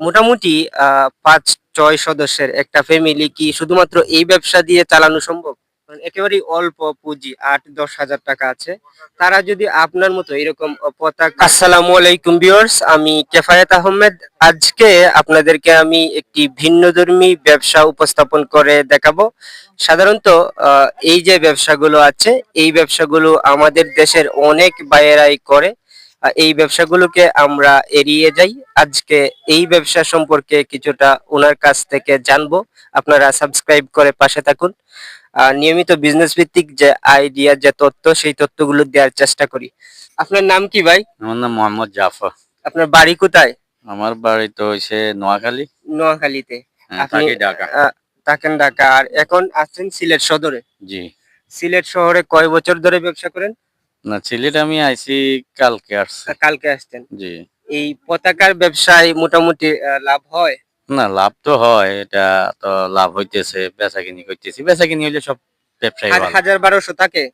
মোটামুটি পাঁচ, ছয় সদস্যের একটা ফ্যামিলি কি শুধুমাত্র এই ব্যবসা দিয়ে চালানো সম্ভব? একেবারেই অল্প পুঁজি, আট, দশ হাজার টাকা আছে। তারা যদি আপনার মতো এরকম পতাকা আসসালামু আলাইকুম ভিউয়ার্স, আমি কেফায়েত আহমেদ। আজকে আপনাদেরকে আমি একটি ভিন্নধর্মী ব্যবসা উপস্থাপন করে দেখাবো। সাধারণত এই যে ব্যবসাগুলো আছে, এই ব্যবসাগুলো আমাদের দেশের অনেক বাইরেই করে। এই ব্যবসাগুলোকে আমরা এড়িয়ে যাই। আজকে এই ব্যবসা সম্পর্কে কিছুটা ওনার কাছ থেকে জানব। আপনারা সাবস্ক্রাইব করে পাশে থাকুন। নিয়মিত বিজনেস ভিত্তিক যে আইডিয়া যে তথ্য সেই তথ্যগুলো দেওয়ার চেষ্টা করি। আপনার নাম কি ভাই? আমার নাম মোহাম্মদ জাফর। আপনার বাড়ি কোথায়? আমার বাড়ি তো হইছে নোয়াখালী। নোয়াখালীতে। হ্যাঁ, আপনি থাকেন ঢাকা। আর এখন আছেন সিলেট সদরে। জি। সিলেট শহরে কয় বছর ধরে ব্যবসা করেন? না সিলেট আমি আইছি কালকে আসছি। কালকে আসছেন? জি। এই পতাকার ব্যবসায় মোটামুটি আহ, লাভ হয়? না লাভ তো হয় এটা তো লাভ হইতেছে বেচা কিনি করতেছি। বেচা কিনি হইলে সব ব্যবসায়ী আর ভালো। হাজার বারোশো থাকে?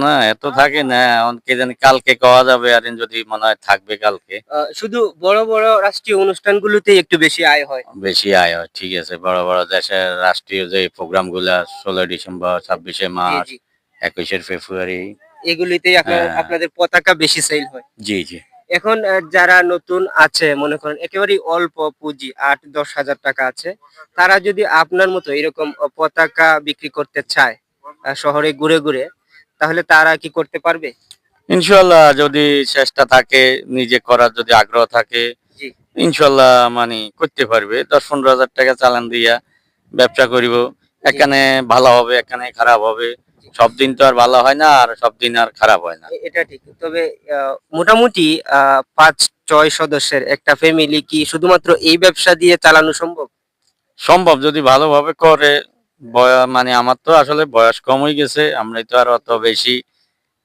না এত থাকে না এখন কে জানি কালকে কওয়া যাবে আর যদি মনে হয় থাকবে কালকে। আহ, শুধু বড় বড় রাষ্ট্রীয় অনুষ্ঠানগুলোতে একটু বেশি আয় হয়? বেশি আয় হয় ঠিক আছে। বড় বড় দেশের রাষ্ট্রীয় যে প্রোগ্রামগুলা ষোলোই ডিসেম্বর ছাব্বিশে জি, মার্চ জি। একুশে ফেব্রুয়ারি এগুলিতেই হ্যাঁ। আপনাদের পতাকা বেশি সেল হয়। জি জি। এখন যারা নতুন আছে মনে করেন একেবারেই অল্প পুঁজি আট দশ হাজার টাকা আছে তারা যদি আপনার মতো এরকম পতাকা বিক্রি করতে চায় শহরে ঘুরে ঘুরে তাহলে তারা কি করতে পারবে? ইনশাল্লাহ যদি চেষ্টা থাকে নিজে করার যদি আগ্রহ থাকে ইনশাল্লাহ মানে করতে পারবে। দশ পনেরো হাজার টাকা চালান দিয়া ব্যবসা করিব। এখানে ভালো হবে এখানে খারাপ হবে। সব দিন তো আর ভালো হয় না আর সব দিন আর খারাপ হয় না। এটা ঠিক। তবে মোটামুটি আহ, পাঁচ ছয় সদস্যের একটা ফ্যামিলি কি শুধুমাত্র এই ব্যবসা দিয়ে চালানো সম্ভব? সম্ভব যদি ভালোভাবে করে বয়- মানে আমার তো আসলে বয়স কম হয়ে গেছে আমরাই তো আর অত বেশি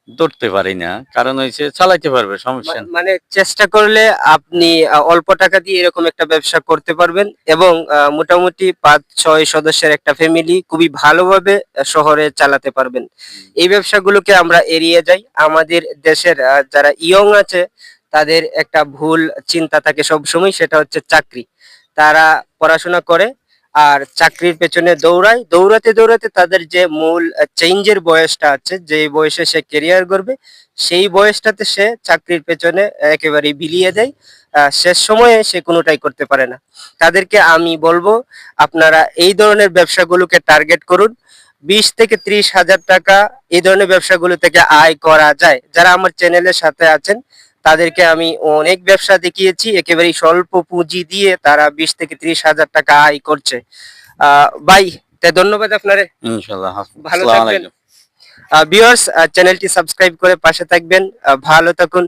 ধরতে পারি না। কারণ হয়েছে চালাইতে পারবে সমস্যা মানে চেষ্টা করলে আপনি অল্প টাকা দিয়ে এরকম একটা ব্যবসা করতে পারবেন এবং মোটামুটি পাঁচ ছয় সদস্যের একটা ফ্যামিলি খুবই ভালোভাবে শহরে চালাতে পারবেন। এই ব্যবসাগুলোকে আমরা এড়িয়ে যাই। আমাদের দেশের যারা ইয়ং আছে তাদের একটা ভুল চিন্তা থাকে সব সময় সেটা হচ্ছে চাকরি। তারা পড়াশোনা করে আর চাকরির পেছনে দৌড়ায়। দৌড়াতে দৌড়াতে তাদের যে মূল চেঞ্জের বয়সটা আছে, যে বয়সে সে কেরিয়ার করবে সেই বয়সটাতে সে চাকরির পেছনে একেবারে বিলিয়ে দেয়। শেষ সময়ে সে কোনোটাই করতে পারে না। তাদেরকে আমি বলব, আপনারা এই ধরনের ব্যবসাগুলোকে টার্গেট করুন। বিশ থেকে ত্রিশ হাজার টাকা এই ধরনের ব্যবসাগুলো থেকে আয় করা যায়। যারা আমার চ্যানেলের সাথে আছেন তাদেরকে আমি অনেক ব্যবসা দেখিয়েছি একেবারে স্বল্প পুঁজি দিয়ে তারা বিশ থেকে ত্রিশ হাজার টাকা আয় করছে। আহ ভাই তাই ধন্যবাদ আপনারে। ভালো থাকবেন। ভিউয়ার্স চ্যানেলটি সাবস্ক্রাইব করে পাশে থাকবেন। ভালো থাকুন।